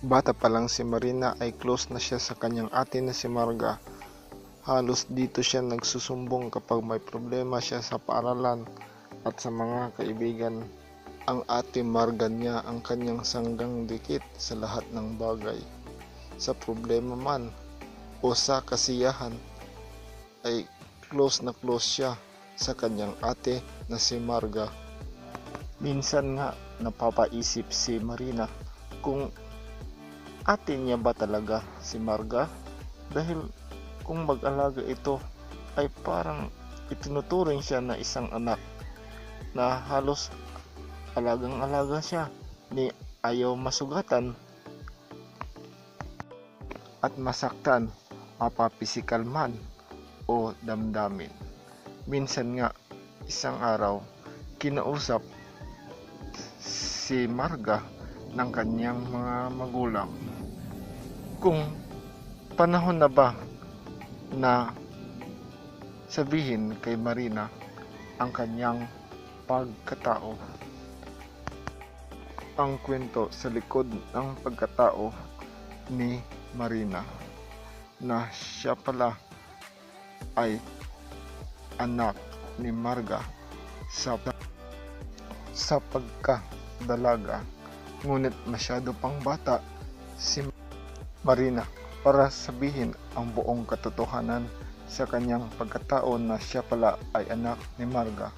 Bata pa lang si Marina ay close na siya sa kanyang ate na si Marga. Halos dito siya nagsusumbong kapag may problema siya sa paaralan at sa mga kaibigan. Ang ate Marga niya ang kanyang sanggang dikit sa lahat ng bagay. Sa problema man o sa kasiyahan ay close na close siya sa kanyang ate na si Marga. Minsan nga napapaisip si Marina kung ate niya ba talaga si Marga? Dahil kung mag-alaga ito ay parang itinuturing siya na isang anak na halos alagang-alaga siya ni ayaw masugatan at masaktan mapapisikal man o damdamin. Minsan nga isang araw kinausap si Marga ng kanyang mga magulang kung panahon na ba na sabihin kay Marina ang kanyang pagkatao. Ang kwento sa likod ng pagkatao ni Marina na siya pala ay anak ni Marga sa sa pagkadalaga ngunit masyado pang bata si Marina para sabihin ang buong katotohanan sa kanyang pagkatao na siya pala ay anak ni Marga